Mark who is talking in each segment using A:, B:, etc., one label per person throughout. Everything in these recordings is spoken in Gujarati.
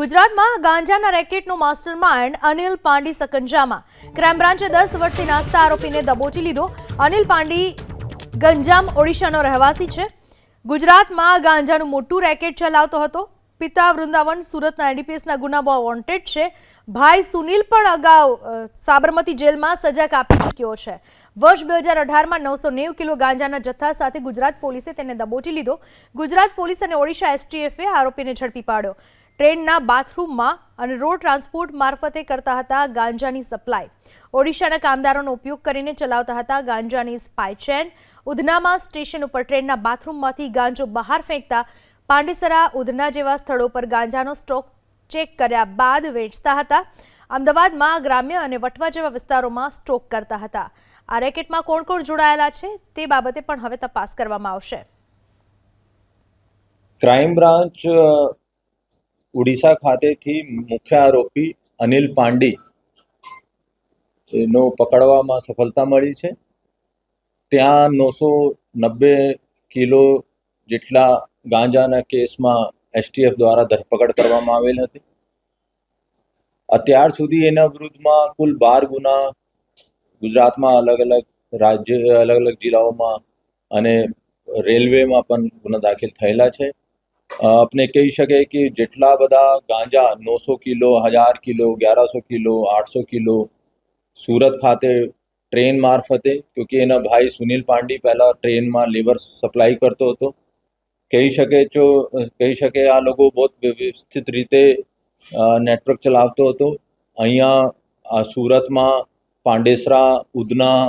A: ગુજરાતમાં ગાંજાના રેકેટનો માસ્ટર માઇન્ડ અનિલ પાંડી સકંજામાં. ક્રાઇમ બ્રાન્ચે દસ વર્ષથી નાસ્તા આરોપીને દબોચી લીધો. અનિલ પાંડી ગંજામ ઓડિશાનો રહેવાસી છે. ગુજરાતમાં ગાંજાનું મોટું રેકેટ ચલાવતો હતો. પિતા વૃંદાવન સુરતના એડીપીએસના ગુનામાં વોન્ટેડ છે. ભાઈ સુનિલ પણ અગાઉ સાબરમતી જેલમાં સજા કાપી ચૂક્યો છે. વર્ષ બે હજાર અઢારમાં નવસો નેવું કિલો ગાંજાના જથ્થા સાથે ગુજરાત પોલીસે તેને દબોચી લીધો. ગુજરાત પોલીસ અને ઓડિશા એસટીએફે આરોપીને ઝડપી પાડ્યો. ટ્રેનના બાથરૂમમાં અને રોડ ટ્રાન્સપોર્ટ મારફતે કરતા હતા ગાંજાની સપ્લાય. ઓડિશાના કામદારોનો ઉપયોગ કરીને ચલાવતા હતા ગાંજાની સ્પાય ચેન. ઉધનામાં સ્ટેશન ઉપર ટ્રેનના બાથરૂમમાંથી ગાંજો બહાર ફેંકતા પાંડેસરા, ઉધના જેવા સ્થળો પર ગાંજાનો સ્ટોક ચેક કર્યા બાદ વેચતા હતા. અમદાવાદમાં ગ્રામ્ય અને વટવા જેવા વિસ્તારોમાં સ્ટોક કરતા હતા. આ રેકેટમાં કોણ કોણ જોડાયેલા છે તે બાબતે પણ હવે તપાસ કરવામાં આવશે.
B: ક્રાઇમ બ્રાન્ચ ઉડીસા ખાતેથી મુખ્ય આરોપી અનિલ પાંડી એનો પકડવામાં સફળતા મળી છે. ત્યાં નવસો નબ્બે કિલો જેટલા ગાંજાના કેસમાં એસટીએફ દ્વારા ધરપકડ કરવામાં આવેલ હતી. અત્યાર સુધી એના વિરુદ્ધમાં કુલ બાર ગુના ગુજરાતમાં અલગ અલગ રાજ્ય અલગ અલગ જિલ્લાઓમાં અને રેલવેમાં પણ ગુના દાખલ થયેલા છે. આપણે કહી શકે કે જેટલા બધા ગાંજા નવસો કિલો, હજાર કિલો, અગિયારસો કિલો, આઠસો કિલો સુરત ખાતે ટ્રેન મારફતે કે એના ભાઈ સુનિલ પાંડી પહેલાં ટ્રેનમાં લેબર સપ્લાય કરતો હતો. કહી શકે જો કહી શકે આ લોકો બહુ વ્યવસ્થિત રીતે નેટવર્ક ચલાવતો હતો. અહીંયા આ સુરતમાં પાંડેસરા, ઉધના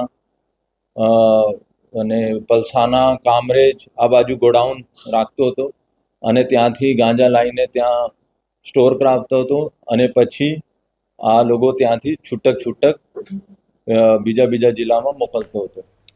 B: અને પલસાના, કામરેજ આ બાજુ ગોડાઉન રાખતો હતો. અને ત્યાંથી ગાંજા લાવીને ત્યાં સ્ટોર કરાવતો હતો અને પછી આ લોકો ત્યાંથી છૂટક છૂટક બીજા બીજા જિલ્લામાં મોકલતો હતો.